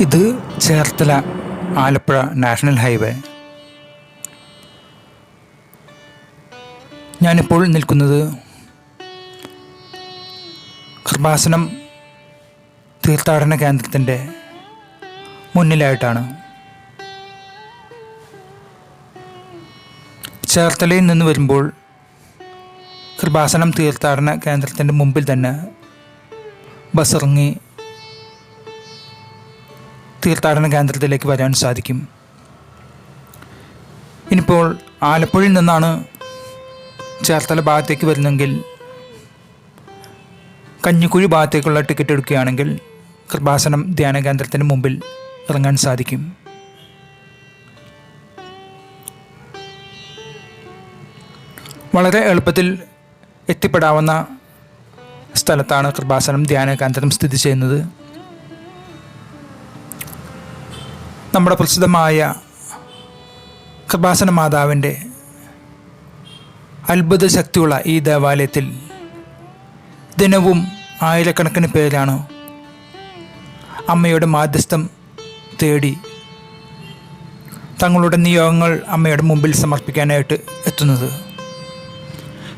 ഇത് Cherthala Alappuzha national highway. ഞാനിപ്പോൾ നിൽക്കുന്നത് കൃപാസനം തീർത്ഥാടന കേന്ദ്രത്തിന്റെ മുന്നിലായിട്ടാണ്. ചേർത്തലയിൽ നിന്ന് വരുമ്പോൾ കൃപാസനം തീർത്ഥാടന കേന്ദ്രത്തിന്റെ മുമ്പിൽ തന്നെ ബസ് ഇറങ്ങി തീർത്ഥാടന കേന്ദ്രത്തിലേക്ക് വരാൻ സാധിക്കും. ഇനിയിപ്പോൾ ആലപ്പുഴയിൽ നിന്നാണ് ചേർത്തല ഭാഗത്തേക്ക് വരുന്നെങ്കിൽ കഞ്ഞിക്കുഴി ഭാഗത്തേക്കുള്ള ടിക്കറ്റ് എടുക്കുകയാണെങ്കിൽ കൃപാസനം ധ്യാന കേന്ദ്രത്തിന് മുമ്പിൽ ഇറങ്ങാൻ സാധിക്കും. വളരെ എളുപ്പത്തിൽ എത്തിപ്പെടാവുന്ന സ്ഥലത്താണ് കൃപാസനം ധ്യാന കേന്ദ്രം സ്ഥിതി ചെയ്യുന്നത്. നമ്മുടെ പ്രസിദ്ധമായ കൃപാസന മാതാവിന്റെ അത്ഭുത ശക്തിയുള്ള ഈ ദേവാലയത്തിൽ ദിനവും ആയിരക്കണക്കിന് പേരാണ് അമ്മയുടെ മാധ്യസ്ഥം തേടി തങ്ങളുടെ നിയോഗങ്ങൾ അമ്മയുടെ മുമ്പിൽ സമർപ്പിക്കാനായിട്ട് എത്തുന്നത്.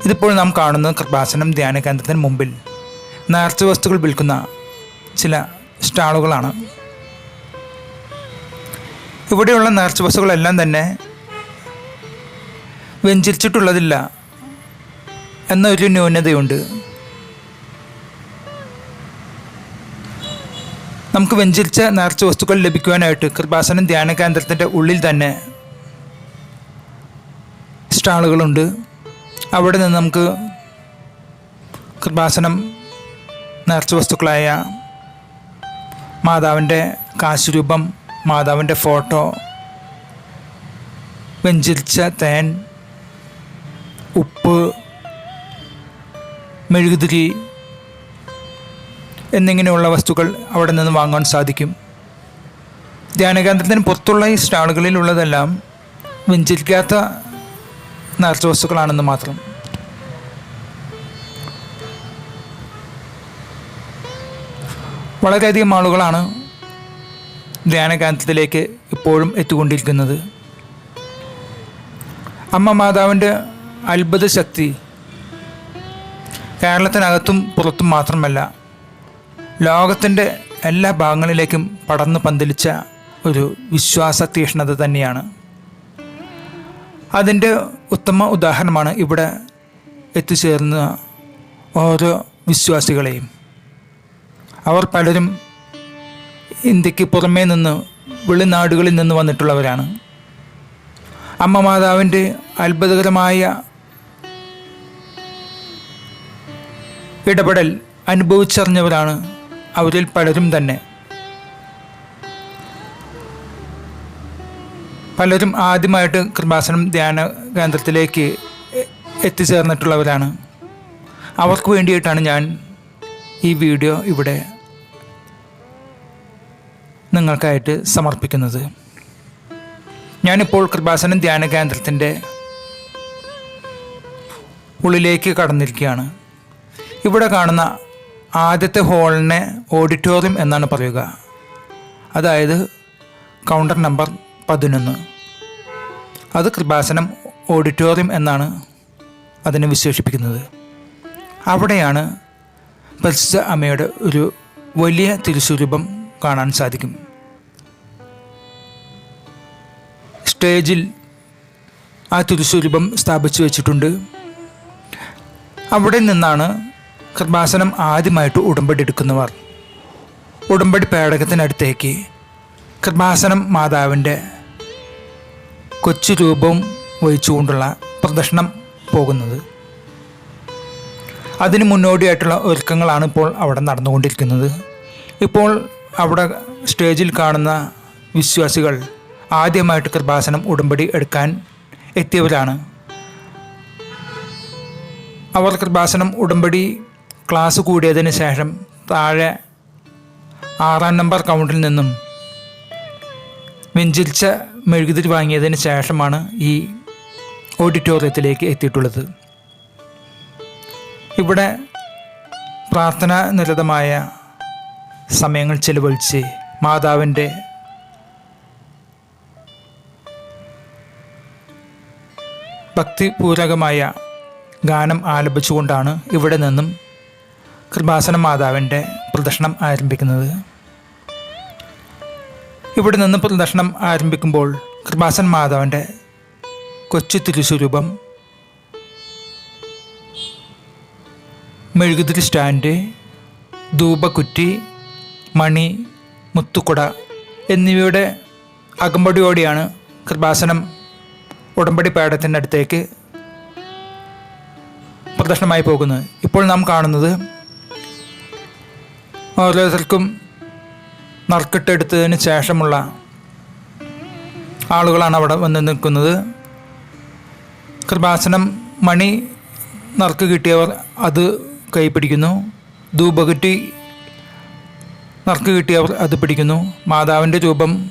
ഇതിപ്പോൾ നാം കാണുന്ന കൃപാസനം ധ്യാന കേന്ദ്രത്തിന് മുമ്പിൽ നേർച്ച വസ്തുക്കൾ വിൽക്കുന്ന ചില സ്റ്റാളുകളാണ്. ഇവിടെയുള്ള നേർച്ച ബസ്സുകളെല്ലാം തന്നെ വെഞ്ചരിച്ചിട്ടുള്ളതില്ല എന്നൊരു ന്യൂനതയുണ്ട്. നമുക്ക് വെഞ്ചരിച്ച നേർച്ച വസ്തുക്കൾ ലഭിക്കുവാനായിട്ട് കൃപാസനം ധ്യാന കേന്ദ്രത്തിന്റെ ഉള്ളിൽ തന്നെ സ്റ്റാളുകളുണ്ട്. അവിടെ നിന്ന് നമുക്ക് കൃപാസനം നേർച്ച വസ്തുക്കളായ മാതാവിന്റെ കാശുരൂപം മാതാവിന്റെ ഫോട്ടോ വെഞ്ചരിച്ച തേൻ ഉപ്പ് മെഴുകുതിരി എന്നിങ്ങനെയുള്ള വസ്തുക്കൾ അവിടെ നിന്ന് വാങ്ങാൻ സാധിക്കും. ധ്യാനകേന്ദ്രത്തിന് പുറത്തുള്ള ഈ സ്റ്റാളുകളിലുള്ളതെല്ലാം വെഞ്ചരിക്കാത്ത നേർച്ച വസ്തുക്കളാണെന്ന് മാത്രം. വളരെയധികം ആളുകളാണ് ധ്യാനകേന്ദ്രത്തിലേക്ക് ഇപ്പോഴും എത്തിക്കൊണ്ടിരിക്കുന്നത്. അമ്മ മാതാവിന്റെ അത്ഭുത ശക്തി കേരളത്തിനകത്തും പുറത്തും മാത്രമല്ല ലോകത്തിന്റെ എല്ലാ ഭാഗങ്ങളിലേക്കും പടർന്നു പന്തലിച്ച ഒരു വിശ്വാസ തീഷ്ണത തന്നെയാണ്. അതിന്റെ ഉത്തമ ഉദാഹരണമാണ് ഇവിടെ എത്തിച്ചേർന്ന ഓരോ വിശ്വാസികളെയും. അവർ പലരും ഇന്ത്യയ്ക്ക് പുറമേ നിന്ന് വെളിനാടുകളിൽ നിന്ന് വന്നിട്ടുള്ളവരാണ്. അമ്മ മാതാവിന്റെ അത്ഭുതകരമായ ഇടപെടൽ അനുഭവിച്ചറിഞ്ഞവരാണ് അവരിൽ പലരും തന്നെ. പലരും ആദ്യമായിട്ട് കൃപാസനം ധ്യാന കേന്ദ്രത്തിലേക്ക് എത്തിച്ചേർന്നിട്ടുള്ളവരാണ്. അവർക്ക് വേണ്ടിയിട്ടാണ് ഞാൻ ഈ വീഡിയോ ഇവിടെ നിങ്ങൾക്കായിട്ട് സമർപ്പിക്കുന്നത്. ഞാനിപ്പോൾ കൃപാസനം ധ്യാന കേന്ദ്രത്തിന്റെ ഉള്ളിലേക്ക് കടന്നിരിക്കുകയാണ്. ഇവിടെ കാണുന്ന ആദ്യത്തെ ഹോളിനെ ഓഡിറ്റോറിയം എന്നാണ് പറയുക. അതായത് കൗണ്ടർ നമ്പർ പതിനൊന്ന്. അത് കൃപാസനം ഓഡിറ്റോറിയം എന്നാണ് അതിനെ വിശേഷിപ്പിക്കുന്നത്. അവിടെയാണ് പരിശുദ്ധ അമ്മയുടെ ഒരു വലിയ തിരുസ്വരൂപം കാണാൻ സാധിക്കും. സ്റ്റേജിൽ ആ തിരുസ്വരൂപം സ്ഥാപിച്ചു വെച്ചിട്ടുണ്ട്. അവിടെ നിന്നാണ് കൃപാസനം ആദ്യമായിട്ട് ഉടമ്പടി എടുക്കുന്നവർ. ഉടമ്പടി പേടകത്തിനടുത്തേക്ക് കൃപാസനം മാതാവിന്റെ കൊച്ചു രൂപവും വഹിച്ചുകൊണ്ടുള്ള പ്രദർശനം പോകുന്നത്. അതിന് മുന്നോടിയായിട്ടുള്ള ഒരുക്കങ്ങളാണ് ഇപ്പോൾ അവിടെ നടന്നുകൊണ്ടിരിക്കുന്നത്. ഇപ്പോൾ അവിടെ സ്റ്റേജിൽ കാണുന്ന വിശ്വാസികൾ ആദ്യമായിട്ട് കൃപാസനം ഉടമ്പടി എടുക്കാൻ എത്തിയവരാണ്. അവർ കൃപാസനം ഉടമ്പടി ക്ലാസ് കൂടിയതിന് ശേഷം താഴെ ആറാം നമ്പർ കൗണ്ടിൽ നിന്നും വെഞ്ചിരിച്ച മെഴുകുതിരി വാങ്ങിയതിന് ശേഷമാണ് ഈ ഓഡിറ്റോറിയത്തിലേക്ക് എത്തിയിട്ടുള്ളത്. ഇവിടെ പ്രാർത്ഥനാ നിരതമായ സമയങ്ങൾ ചെലവഴിച്ച് മാതാവിന്റെ ഭക്തിപൂരകമായ ഗാനം ആലപിച്ചുകൊണ്ടാണ് ഇവിടെ നിന്നും കൃപാസന മാതാവിന്റെ പ്രദർശനം ആരംഭിക്കുന്നത്. ഇവിടെ നിന്ന് പ്രദർശനം ആരംഭിക്കുമ്പോൾ കൃപാസൻ മാതാവിന്റെ കൊച്ചു തിരുസ്വരൂപം മെഴുകുതിരി സ്റ്റാൻഡ് ധൂപക്കുറ്റി മണി മുത്തുക്കുട എന്നിവയുടെ അകമ്പടിയോടെയാണ് കൃപാസനം ഉടമ്പടി പാടത്തിന്റെ അടുത്തേക്ക് പ്രദർശനമായി പോകുന്നത്. ഇപ്പോൾ നാം കാണുന്നത് ഓരോരുത്തർക്കും നറുക്കിട്ടെടുത്തതിന് ശേഷമുള്ള ആളുകളാണ് അവിടെ വന്ന് നിൽക്കുന്നത്. കൃപാസനം മണി നറുക്ക് കിട്ടിയവർ അത് കൈപ്പിടിക്കുന്നു ധൂപകുറ്റി നറുക്ക് കിട്ടിയവർ അത് പിടിക്കുന്നു. മാതാവിന്റെ രൂപം.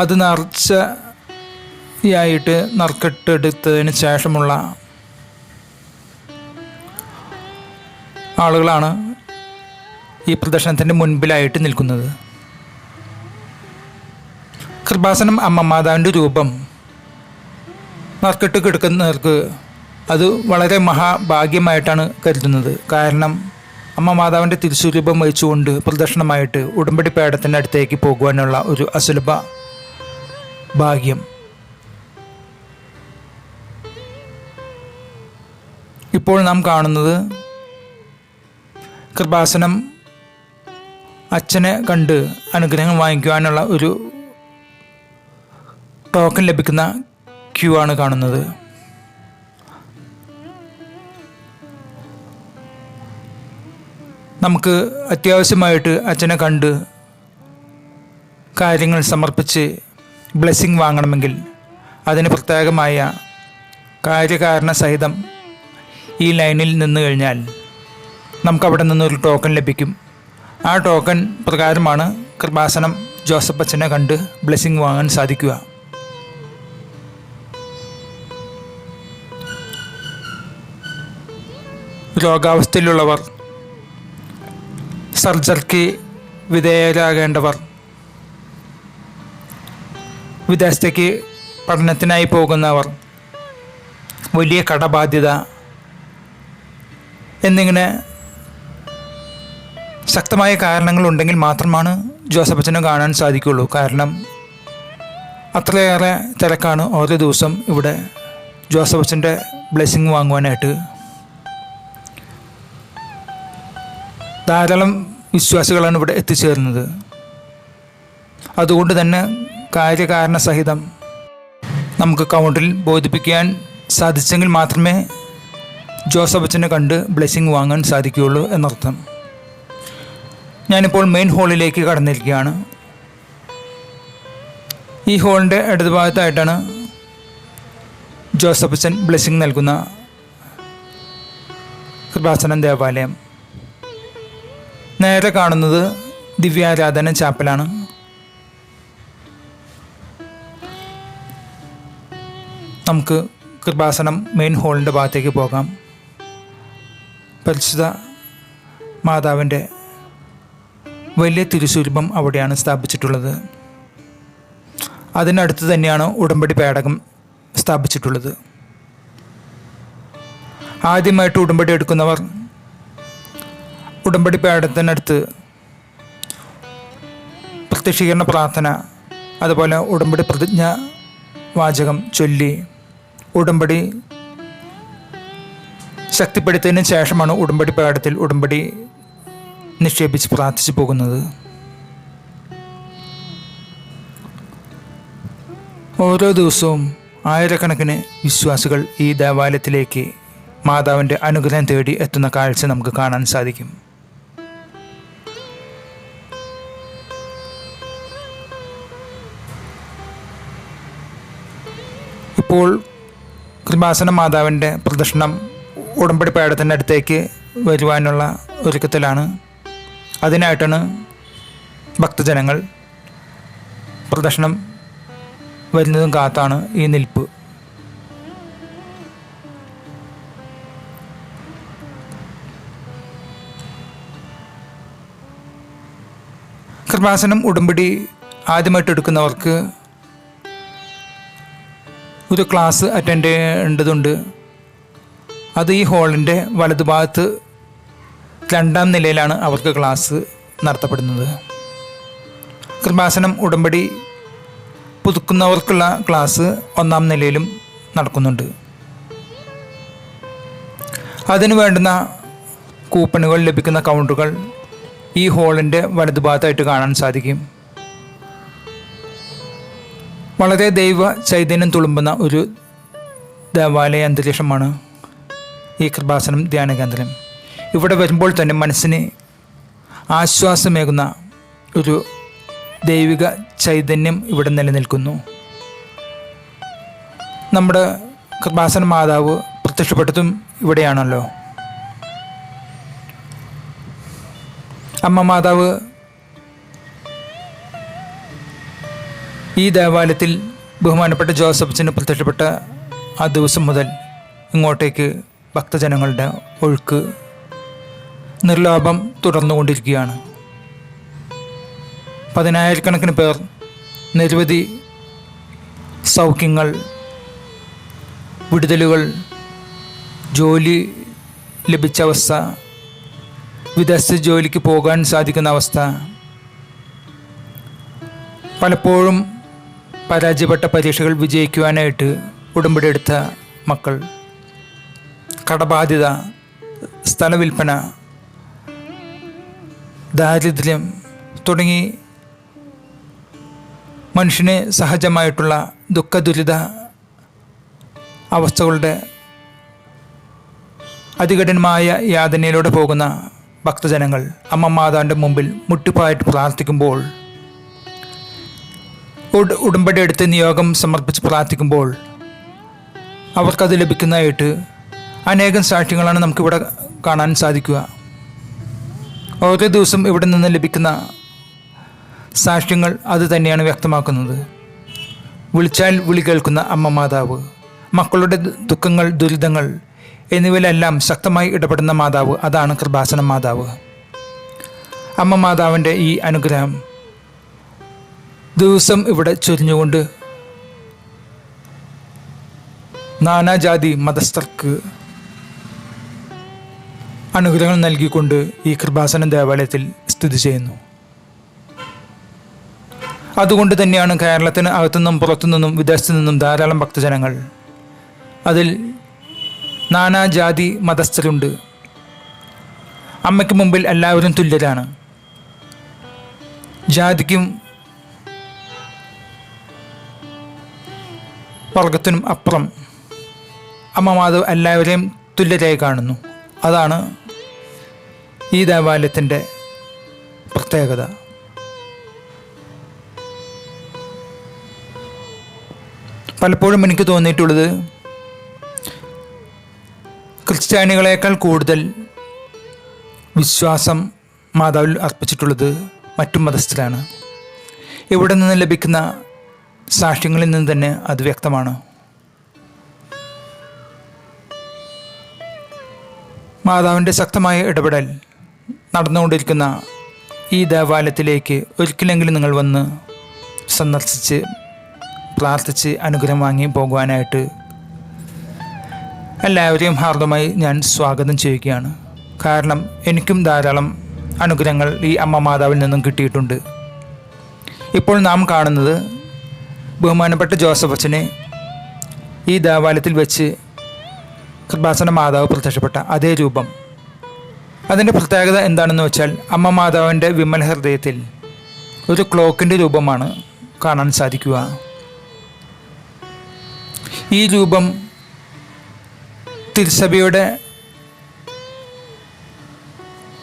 അത് നിറച്ചയായിട്ട് നറുക്കിട്ടെടുത്തതിന് ശേഷമുള്ള ആളുകളാണ് ഈ പ്രദർശനത്തിന്റെ മുൻപിലായിട്ട് നിൽക്കുന്നത്. കൃപാസനം അമ്മ മാതാവിന്റെ രൂപം. നറുക്കിട്ട് കിടക്കുന്നവർക്ക് അത് വളരെ മഹാഭാഗ്യമായിട്ടാണ് കരുതുന്നത്. കാരണം അമ്മ മാതാവിന്റെ തിരുസ്വരൂപം വഹിച്ചുകൊണ്ട് പ്രദർശനമായിട്ട് ഉടമ്പടി പേടത്തിന്റെ അടുത്തേക്ക് പോകുവാനുള്ള ഒരു അസുലഭ ഭാഗ്യം. ഇപ്പോൾ നാം കാണുന്നത് കൃപാസനം അച്ഛനെ കണ്ട് അനുഗ്രഹം വാങ്ങിക്കുവാനുള്ള ഒരു ടോക്കൺ ലഭിക്കുന്ന ക്യൂ ആണ് കാണുന്നത്. നമുക്ക് അത്യാവശ്യമായിട്ട് അച്ഛനെ കണ്ട് കാര്യങ്ങൾ സമർപ്പിച്ച് ബ്ലെസ്സിങ് വാങ്ങണമെങ്കിൽ അതിന് പ്രത്യേകമായ കാര്യകാരണ സഹിതം ഈ ലൈനിൽ നിന്ന് കഴിഞ്ഞാൽ നമുക്കവിടെ നിന്നൊരു ടോക്കൺ ലഭിക്കും. ആ ടോക്കൺ പ്രകാരമാണ് കൃപാസനം ജോസഫ് അച്ഛനെ കണ്ട് ബ്ലെസ്സിങ് വാങ്ങാൻ സാധിക്കുക. രോഗാവസ്ഥയിലുള്ളവർ സർജറിക്ക് വിധേയരാകേണ്ടവർ. വിദേശത്തേക്ക് പഠനത്തിനായി പോകുന്നവർ. വലിയ കടബാധ്യത എന്നിങ്ങനെ ശക്തമായ കാരണങ്ങളുണ്ടെങ്കിൽ മാത്രമാണ് ജോസഫ് അച്ഛനെ കാണാൻ സാധിക്കുകയുള്ളൂ. കാരണം അത്രയേറെ തിരക്കാണ് ഓരോ ദിവസം ഇവിടെ ജോസഫ് അച്ഛന്റെ ബ്ലെസ്സിങ് വാങ്ങുവാനായിട്ട്. ധാരാളം വിശ്വാസികളാണ് ഇവിടെ എത്തിച്ചേർന്നത്. അതുകൊണ്ട് തന്നെ കാര്യകാരണ സഹിതം നമുക്ക് കൗണ്ടിൽ ബോധിപ്പിക്കാൻ സാധിച്ചെങ്കിൽ മാത്രമേ ജോസഫ് കണ്ട് ബ്ലെസ്സിങ് വാങ്ങാൻ സാധിക്കുകയുള്ളൂ എന്നർത്ഥം. ഞാനിപ്പോൾ മെയിൻ ഹാളിലേക്ക് കടന്നിരിക്കുകയാണ്. ഈ ഹാളിന്റെ ഇടതുഭാഗത്തായിട്ടാണ് ജോസഫ് ജോസഫച്ചൻ ബ്ലെസ്സിങ് നൽകുന്ന കൃപാസനം ദേവാലയം. നേരെ കാണുന്നത് ദിവ്യാരാധന ചാപ്പലാണ്. നമുക്ക് കൃപാസനം മെയിൻ ഹോളിന്റെ ഭാഗത്തേക്ക് പോകാം. പരിശുദ്ധ മാതാവിന്റെ വലിയ തിരുസ്വരൂപം അവിടെയാണ് സ്ഥാപിച്ചിട്ടുള്ളത്. അതിനടുത്ത് തന്നെയാണ് ഉടമ്പടി പേടകം സ്ഥാപിച്ചിട്ടുള്ളത്. ആദ്യമായിട്ട് ഉടമ്പടി എടുക്കുന്നവർ ഉടമ്പടി പേടത്തിനടുത്ത് പ്രത്യക്ഷീകരണ പ്രാർത്ഥന അതുപോലെ ഉടമ്പടി പ്രതിജ്ഞ വാചകം ചൊല്ലി. ഉടമ്പടി ശക്തിപ്പെടുത്തിയതിന് ശേഷമാണ് ഉടമ്പടി പേടത്തിൽ ഉടമ്പടി നിക്ഷേപിച്ച് പ്രാർത്ഥിച്ചു പോകുന്നത്. ഓരോ ദിവസവും ആയിരക്കണക്കിന് വിശ്വാസികൾ ഈ ദേവാലയത്തിലേക്ക് മാതാവിന്റെ അനുഗ്രഹം തേടി എത്തുന്ന കാഴ്ച നമുക്ക് കാണാൻ സാധിക്കും. ഇപ്പോൾ കൃപാസന മാതാവിന്റെ പ്രദർശനം ഉടമ്പടി പാടത്തിന്റെ അടുത്തേക്ക് വരുവാനുള്ള ഒരുക്കത്തിലാണ്. അതിനായിട്ടാണ് ഭക്തജനങ്ങൾ പ്രദർശനം വരുന്നതും കാത്താണ് ഈ നിൽപ്പ്. കൃപാസനം ഉടമ്പടി ആദ്യമായിട്ട് എടുക്കുന്നവർക്ക് ഒരു ക്ലാസ് അറ്റൻഡ് ചെയ്യേണ്ടതുണ്ട്. അത് ഈ ഹാളിന്റെ വലതുഭാഗത്ത് രണ്ടാം നിലയിലാണ് അവർക്ക് ക്ലാസ് നടത്തപ്പെടുന്നത്. കൃപാസനം ഉടമ്പടി പുതുക്കുന്നവർക്കുള്ള ക്ലാസ് ഒന്നാം നിലയിലും നടക്കുന്നുണ്ട്. അതിനു വേണ്ടുന്ന കൂപ്പണുകൾ ലഭിക്കുന്ന കൗണ്ടറുകൾ ഈ ഹാളിന്റെ വലതുഭാഗത്തായിട്ട് കാണാൻ സാധിക്കും. വളരെ ദൈവ ചൈതന്യം തുളുമ്പുന്ന ഒരു ദേവാലയ അന്തരീക്ഷമാണ് ഈ കൃപാസനം ധ്യാന കേന്ദ്രം. ഇവിടെ വരുമ്പോൾ തന്നെ മനസ്സിന് ആശ്വാസമേകുന്ന ഒരു ദൈവിക ചൈതന്യം ഇവിടെ നിലനിൽക്കുന്നു. നമ്മുടെ കൃപാസന മാതാവ് പ്രത്യക്ഷപ്പെട്ടതും ഇവിടെയാണല്ലോ. അമ്മ മാതാവ് ഈ ദേവാലയത്തിൽ ബഹുമാനപ്പെട്ട ജോസഫിന് പ്രത്യക്ഷപ്പെട്ട ആ ദിവസം മുതൽ ഇങ്ങോട്ടേക്ക് ഭക്തജനങ്ങളുടെ ഒഴുക്ക് നിർലാഭം തുടർന്നുകൊണ്ടിരിക്കുകയാണ്. പതിനായിരക്കണക്കിന് പേർ നിരവധി സൗഖ്യങ്ങൾ വിടുതലുകൾ ജോലി ലഭിച്ച അവസ്ഥ വിദേശ ജോലിക്ക് പോകാൻ സാധിക്കുന്ന അവസ്ഥ പലപ്പോഴും പരാജയപ്പെട്ട പരീക്ഷകൾ വിജയിക്കുവാനായിട്ട് ഉടമ്പടി എടുത്ത മക്കൾ. കടബാധ്യത സ്ഥലവിൽപ്പന ദാരിദ്ര്യം തുടങ്ങി മനുഷ്യന് സഹജമായിട്ടുള്ള ദുഃഖദുരിത അവസ്ഥകളുടെ അതികഠിനമായ യാതനയിലൂടെ പോകുന്ന ഭക്തജനങ്ങൾ അമ്മ മാതാവിന്റെ മുമ്പിൽ മുട്ടിപ്പായിട്ട് പ്രാർത്ഥിക്കുമ്പോൾ ഉട്- ഉടമ്പടി എടുത്ത് നിയോഗം സമർപ്പിച്ച് പ്രാർത്ഥിക്കുമ്പോൾ അവർക്കത് ലഭിക്കുന്നതായിട്ട് അനേകം സാക്ഷ്യങ്ങളാണ് നമുക്കിവിടെ കാണാൻ സാധിക്കുക. ഓരോ ദിവസം ഇവിടെ നിന്ന് ലഭിക്കുന്ന സാക്ഷ്യങ്ങൾ അത് തന്നെയാണ് വ്യക്തമാക്കുന്നത്. വിളിച്ചാൽ വിളി കേൾക്കുന്ന അമ്മ മാതാവ് മക്കളുടെ ദുഃഖങ്ങൾ ദുരിതങ്ങൾ എന്നിവയിലെല്ലാം ശക്തമായി ഇടപെടുന്ന മാതാവ് അതാണ് കൃപാസന മാതാവ്. അമ്മ മാതാവിന്റെ ഈ അനുഗ്രഹം ദിവസം ഇവിടെ ചൊരിഞ്ഞുകൊണ്ട് നാനാജാതി മതസ്ഥർക്ക് അനുഗ്രഹങ്ങൾ നൽകിക്കൊണ്ട് ഈ കൃപാസനം ദേവാലയത്തിൽ സ്ഥിതി ചെയ്യുന്നു. അതുകൊണ്ട് തന്നെയാണ് കേരളത്തിന് അകത്തുനിന്നും പുറത്തുനിന്നും വിദേശത്തു നിന്നും ധാരാളം ഭക്തജനങ്ങൾ അതിൽ നാനാജാതി മതസ്ഥരുണ്ട്. അമ്മയ്ക്ക് മുമ്പിൽ എല്ലാവരും തുല്യരാണ്. ജാതിക്കും വർഗത്തിനും അപ്പുറം. അമ്മ മാധവ് എല്ലാവരെയും തുല്യരായി കാണുന്നു. അതാണ് ഈ ദേവാലയത്തിന്റെ പ്രത്യേകത. പലപ്പോഴും എനിക്ക് തോന്നിയിട്ടുള്ളത് ക്രിസ്ത്യാനികളെക്കാൾ കൂടുതൽ വിശ്വാസം മാതാവിൽ അർപ്പിച്ചിട്ടുള്ളത് മറ്റു മതസ്ഥരാണ്. ഇവിടെ നിന്ന് ലഭിക്കുന്ന സാക്ഷ്യങ്ങളിൽ നിന്ന് തന്നെ അത് വ്യക്തമാണ്. മാതാവിന്റെ ശക്തമായ ഇടപെടൽ നടന്നുകൊണ്ടിരിക്കുന്ന ഈ ദേവാലയത്തിലേക്ക് ഒരിക്കലെങ്കിലും നിങ്ങൾ വന്ന് സന്ദർശിച്ച് പ്രാർത്ഥിച്ച് അനുഗ്രഹം വാങ്ങി പോകുവാനായിട്ട് എല്ലാവരെയും ഹാർദമായി ഞാൻ സ്വാഗതം ചെയ്യുകയാണ്. കാരണം എനിക്കും ധാരാളം അനുഗ്രഹങ്ങൾ ഈ അമ്മ മാതാവിൽ നിന്നും കിട്ടിയിട്ടുണ്ട്. ഇപ്പോൾ നാം കാണുന്നത് ബഹുമാനപ്പെട്ട ജോസഫ് അച്ഛനെ ഈ ദേവാലയത്തിൽ വെച്ച് കൃപാസന മാതാവ് പ്രത്യക്ഷപ്പെട്ട അതേ രൂപം. അതിന്റെ പ്രത്യേകത എന്താണെന്ന് വെച്ചാൽ അമ്മ മാതാവിന്റെ വിമൽ ഹൃദയത്തിൽ ഒരു ക്ലോക്കിന്റെ രൂപമാണ് കാണാൻ സാധിക്കുക. ഈ രൂപം തിരുസഭയുടെ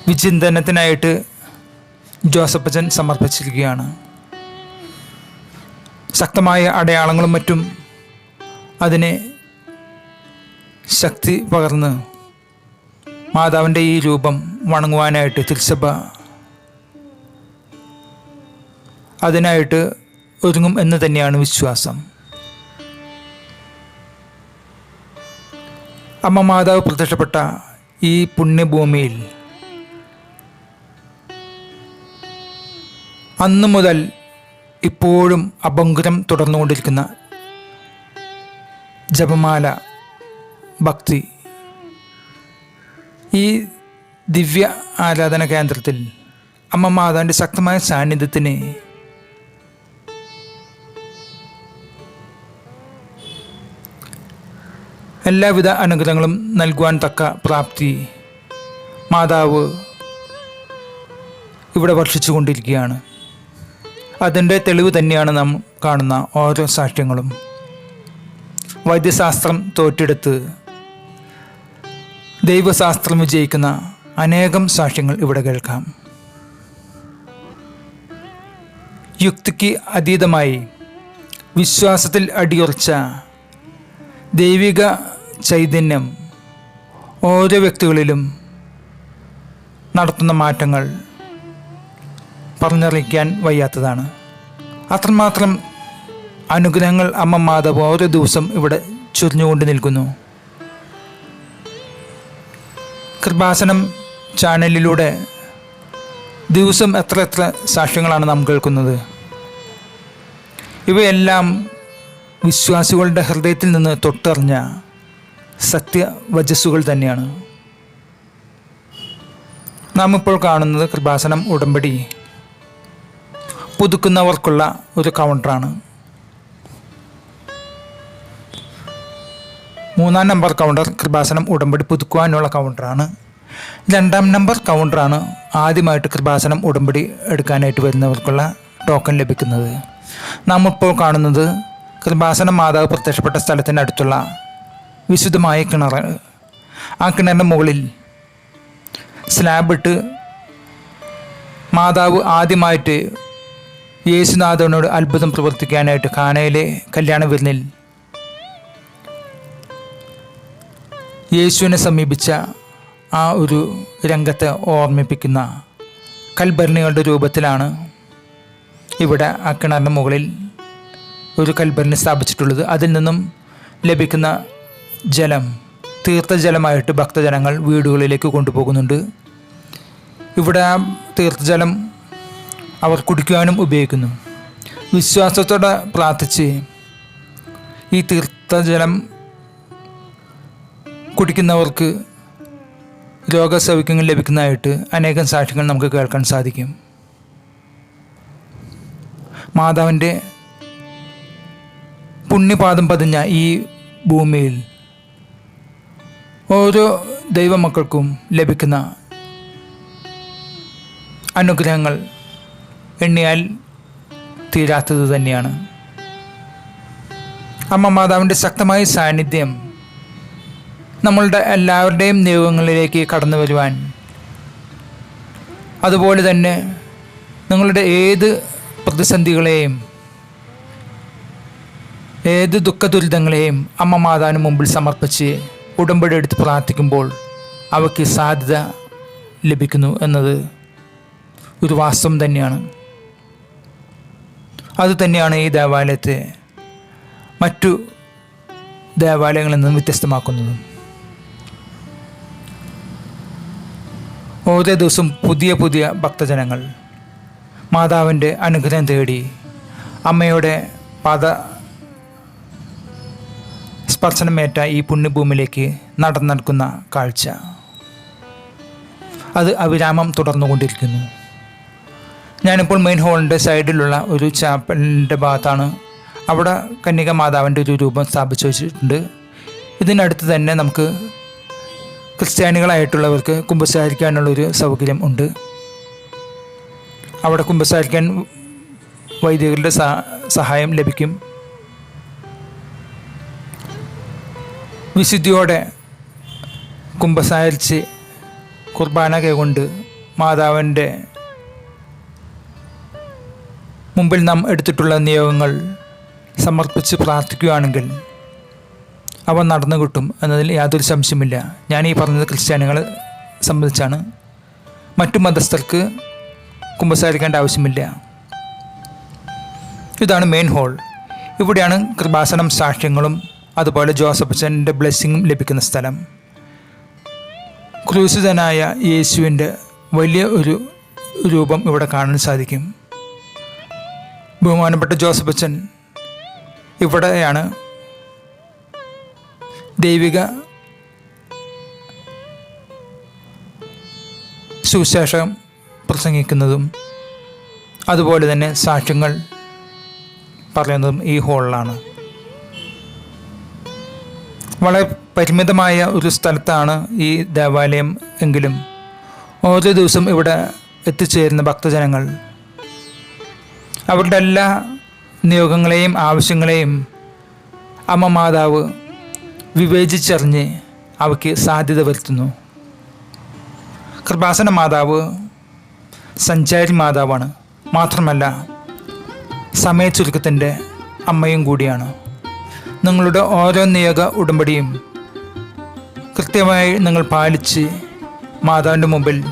വിചിന്തനത്തിനായിട്ട് ജോസഫച്ചൻ സമർപ്പിച്ചിരിക്കുകയാണ്. ശക്തമായ അടയാളങ്ങളും മറ്റും അതിനെ ശക്തി പകർന്ന് മാതാവിന്റെ ഈ രൂപം വണങ്ങുവാനായിട്ട് തിരുസഭ അതിനായിട്ട് ഒരുങ്ങും എന്ന് തന്നെയാണ് വിശ്വാസം. അമ്മ മാതാവ് പ്രത്യക്ഷപ്പെട്ട ഈ പുണ്യഭൂമിയിൽ അന്നു മുതൽ ഇപ്പോഴും അഭംഗുരം തുടർന്നുകൊണ്ടിരിക്കുന്ന ജപമാല ഭക്തി. ഈ ദിവ്യ ആരാധന കേന്ദ്രത്തിൽ അമ്മ മാതാവിന്റെ ശക്തമായ സാന്നിധ്യത്തിന് എല്ലാവിധ അനുഗ്രഹങ്ങളും നൽകുവാൻ തക്ക പ്രാപ്തി മാതാവ് ഇവിടെ വർഷിച്ചുകൊണ്ടിരിക്കുകയാണ്. അതിന്റെ തെളിവ് തന്നെയാണ് നാം കാണുന്ന ഓരോ സാക്ഷ്യങ്ങളും. വൈദ്യശാസ്ത്രം തോറ്റെടുത്ത് ദൈവശാസ്ത്രം വിജയിക്കുന്ന അനേകം സാക്ഷ്യങ്ങൾ ഇവിടെ കേൾക്കാം. യുക്തിക്ക് അതീതമായി വിശ്വാസത്തിൽ അടിയുറച്ച ദൈവിക ചൈതന്യം ഓരോ വ്യക്തികളിലും നടത്തുന്ന മാറ്റങ്ങൾ പറഞ്ഞറിയിക്കാൻ വയ്യാത്തതാണ്. അത്രമാത്രം അനുഗ്രഹങ്ങൾ അമ്മ മാധവ് ഓരോ ദിവസം ഇവിടെ ചൊരിഞ്ഞുകൊണ്ട് നിൽക്കുന്നു. കൃപാസനം ചാനലിലൂടെ ദിവസം എത്ര എത്ര സാക്ഷ്യങ്ങളാണ് നാം കേൾക്കുന്നത്. ഇവയെല്ലാം വിശ്വാസികളുടെ ഹൃദയത്തിൽ നിന്ന് തൊട്ടറിഞ്ഞ സത്യവചസ്സുകൾ തന്നെയാണ്. നാം ഇപ്പോൾ കാണുന്നത് കൃപാസനം ഉടമ്പടി. പുതുക്കുന്നവർക്കുള്ള ഒരു കൗണ്ടറാണ് മൂന്നാം നമ്പർ കൗണ്ടർ കൃപാസനം ഉടമ്പടി പുതുക്കുവാനുള്ള കൗണ്ടറാണ് രണ്ടാം നമ്പർ കൗണ്ടറാണ് ആദ്യമായിട്ട് കൃപാസനം ഉടമ്പടി എടുക്കാനായിട്ട് വരുന്നവർക്കുള്ള ടോക്കൺ ലഭിക്കുന്നത്. നാം ഇപ്പോൾ കാണുന്നത് കൃപാസനം മാതാവ് പ്രത്യക്ഷപ്പെട്ട സ്ഥലത്തിനടുത്തുള്ള വിശുദ്ധമായ കിണർ ആ കിണറിന്റെ മുകളിൽ സ്ലാബിട്ട് മാതാവ് ആദ്യമായിട്ട് യേശുനാഥനോട് അത്ഭുതം പ്രവർത്തിക്കാനായിട്ട് ഖാനയിലെ കല്യാണ വിരുന്നിൽ യേശുവിനെ സമീപിച്ച ആ ഒരു രംഗത്തെ ഓർമ്മിപ്പിക്കുന്ന കൽഭരണികളുടെ രൂപത്തിലാണ് ഇവിടെ ആ കിണറിന് മുകളിൽ ഒരു കൽഭരണി സ്ഥാപിച്ചിട്ടുള്ളത്. അതിൽ നിന്നും ലഭിക്കുന്ന ജലം തീർത്ഥജലമായിട്ട് ഭക്തജനങ്ങൾ വീടുകളിലേക്ക് കൊണ്ടുപോകുന്നുണ്ട്. ഇവിടെ തീർത്ഥജലം അവർ കുടിക്കുവാനും ഉപയോഗിക്കുന്നു. വിശ്വാസത്തോടെ പ്രാർത്ഥിച്ച് ഈ തീർത്ഥജലം കുടിക്കുന്നവർക്ക് രോഗസൗഖ്യങ്ങൾ ലഭിക്കുന്നതായിട്ട് അനേകം സാക്ഷ്യങ്ങൾ നമുക്ക് കേൾക്കാൻ സാധിക്കും. മാതാവിന്റെ പുണ്യപാദം പതിഞ്ഞ ഈ ഭൂമിയിൽ ഓരോ ദൈവമക്കൾക്കും ലഭിക്കുന്ന അനുഗ്രഹങ്ങൾ എണ്ണിയാൽ തീരാത്തത് തന്നെയാണ്. അമ്മ മാതാവിന്റെ ശക്തമായ സാന്നിധ്യം നമ്മളുടെ എല്ലാവരുടെയും നിയോഗങ്ങളിലേക്ക് കടന്നു വരുവാൻ. അതുപോലെ തന്നെ നിങ്ങളുടെ ഏത് പ്രതിസന്ധികളെയും ഏത് ദുഃഖ ദുരിതങ്ങളെയും അമ്മ മാതാവിന് മുമ്പിൽ സമർപ്പിച്ച് ഉടമ്പടി എടുത്ത് പ്രാർത്ഥിക്കുമ്പോൾ അവയ്ക്ക് സാധ്യത ലഭിക്കുന്നു എന്നത് ഒരു വാസ്തവം തന്നെയാണ്. അത് തന്നെയാണ് ഈ ദേവാലയത്തെ മറ്റു ദേവാലയങ്ങളിൽ നിന്നും വ്യത്യസ്തമാക്കുന്നതും. ഓരോ ദിവസവും പുതിയ പുതിയ ഭക്തജനങ്ങൾ മാതാവിന്റെ അനുഗ്രഹം തേടി അമ്മയുടെ പാത സ്പർശനമേറ്റ ഈ പുണ്യഭൂമിയിലേക്ക് നടന്നെടുക്കുന്ന കാഴ്ച. അത് അവിരാമം തുടർന്നുകൊണ്ടിരിക്കുന്നു. ഞാനിപ്പോൾ മെയിൻ ഹോളിന്റെ സൈഡിലുള്ള ഒരു ചാപ്പലിന്റെ ഭാഗത്താണ്. അവിടെ കന്യക മാതാവിന്റെ ഒരു രൂപം സ്ഥാപിച്ചു വെച്ചിട്ടുണ്ട്. ഇതിനടുത്ത് തന്നെ നമുക്ക് ക്രിസ്ത്യാനികളായിട്ടുള്ളവർക്ക് കുമ്പസാരിക്കാനുള്ളൊരു സൗകര്യം ഉണ്ട്. അവിടെ കുമ്പസാരിക്കാൻ വൈദികരുടെ സഹ- സഹായം ലഭിക്കും. വിശുദ്ധിയോടെ കുമ്പസാരിച്ച് കുർബാന കൈകൊണ്ട് മാതാവിന്റെ മുമ്പിൽ നാം എടുത്തിട്ടുള്ള നിയോഗങ്ങൾ സമർപ്പിച്ച് പ്രാർത്ഥിക്കുകയാണെങ്കിൽ അവ നടന്നു കിട്ടും എന്നതിൽ യാതൊരു സംശയമില്ല ഞാൻ ഈ പറഞ്ഞത് ക്രിസ്ത്യാനികളെ സംബന്ധിച്ചാണ്. മറ്റു മതസ്ഥർക്ക് കുമ്പസാരിക്കേണ്ട ആവശ്യമില്ല. ഇതാണ് മെയിൻ ഹോൾ ഇവിടെയാണ് കൃപാസനം സാക്ഷ്യങ്ങളും അതുപോലെ ജോസഫ് അച്ഛന്റെ ബ്ലെസ്സിങ്ങും ലഭിക്കുന്ന സ്ഥലം. ക്രൂശിതനായ യേശുവിന്റെ വലിയ ഒരു രൂപം ഇവിടെ കാണാൻ സാധിക്കും. ബഹുമാനപ്പെട്ട ജോസഫ് അച്ഛൻ ഇവിടെയാണ് ദൈവിക സുവിശേഷം പ്രസംഗിക്കുന്നതും അതുപോലെ തന്നെ സാക്ഷ്യങ്ങൾ പറയുന്നതും ഈ ഹോളിലാണ്. വളരെ പരിമിതമായ ഒരു സ്ഥലത്താണ് ഈ ദേവാലയം എങ്കിലും ഓരോ ദിവസം ഇവിടെ എത്തിച്ചേരുന്ന ഭക്തജനങ്ങൾ അവരുടെ എല്ലാ നിയോഗങ്ങളെയും ആവശ്യങ്ങളെയും അമ്മ മാതാവ് വിവേചിച്ചറിഞ്ഞ് അവയ്ക്ക് സാധ്യത വരുത്തുന്നു. കൃപാസന മാതാവ് സഞ്ചാരി മാതാവാണ്. മാത്രമല്ല സമയ ചുരുക്കത്തിന്റെ അമ്മയും കൂടിയാണ്. നിങ്ങളുടെ ഓരോ നിയോഗ ഉടമ്പടിയും കൃത്യമായി നിങ്ങൾ പാലിച്ച് മാതാവിന്റെ മുമ്പിൽ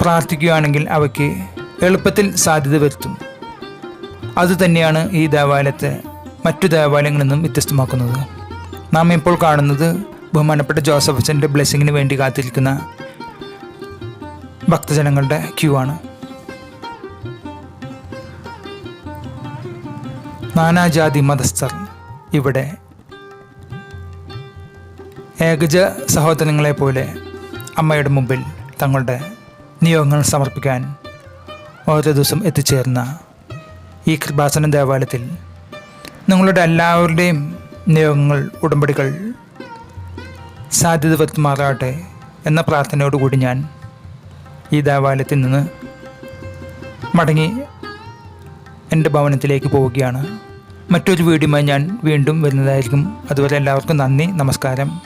പ്രാർത്ഥിക്കുകയാണെങ്കിൽ അവയ്ക്ക് എളുപ്പത്തിൽ സാധ്യത വരുത്തും. അതുതന്നെയാണ് ഈ ദേവാലയത്തെ മറ്റു ദേവാലയങ്ങളിൽ നിന്നും വ്യത്യസ്തമാക്കുന്നത്. നാം ഇപ്പോൾ കാണുന്നത് ബഹുമാനപ്പെട്ട ജോസഫ് അച്ഛന്റെ ബ്ലെസ്സിങ്ങിന് വേണ്ടി കാത്തിരിക്കുന്ന ഭക്തജനങ്ങളുടെ ക്യൂ ആണ്. നാനാജാതി മതസ്ഥർ ഇവിടെ ഏകജ സഹോദരങ്ങളെ പോലെ അമ്മയുടെ മുമ്പിൽ തങ്ങളുടെ നിയോഗങ്ങൾ സമർപ്പിക്കാൻ ഓരോ ദിവസം എത്തിച്ചേർന്ന ഈ കൃപാസന ദേവാലയത്തിൽ നിങ്ങളുടെ എല്ലാവരുടെയും നിയോഗങ്ങൾ ഉടമ്പടികൾ സാധ്യത വരുത്തുമാറാകട്ടെ എന്ന പ്രാർത്ഥനയോടുകൂടി ഞാൻ ഈ ദേവാലയത്തിൽ നിന്ന് മടങ്ങി എന്റെ ഭവനത്തിലേക്ക് പോവുകയാണ്. മറ്റൊരു വീഡിയോയുമായി ഞാൻ വീണ്ടും വരുന്നതായിരിക്കും. അതുപോലെ എല്ലാവർക്കും നന്ദി നമസ്കാരം.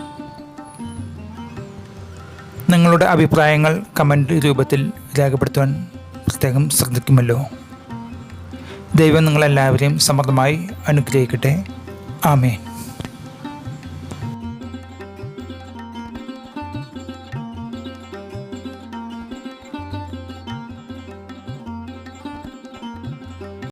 നിങ്ങളുടെ അഭിപ്രായങ്ങൾ കമന്റ് രൂപത്തിൽ രേഖപ്പെടുത്തുവാൻ പ്രത്യേകം ശ്രദ്ധിക്കുമല്ലോ ദൈവം നിങ്ങളെല്ലാവരെയും സമൃദ്ധമായി അനുഗ്രഹിക്കട്ടെ. ആമേൻ.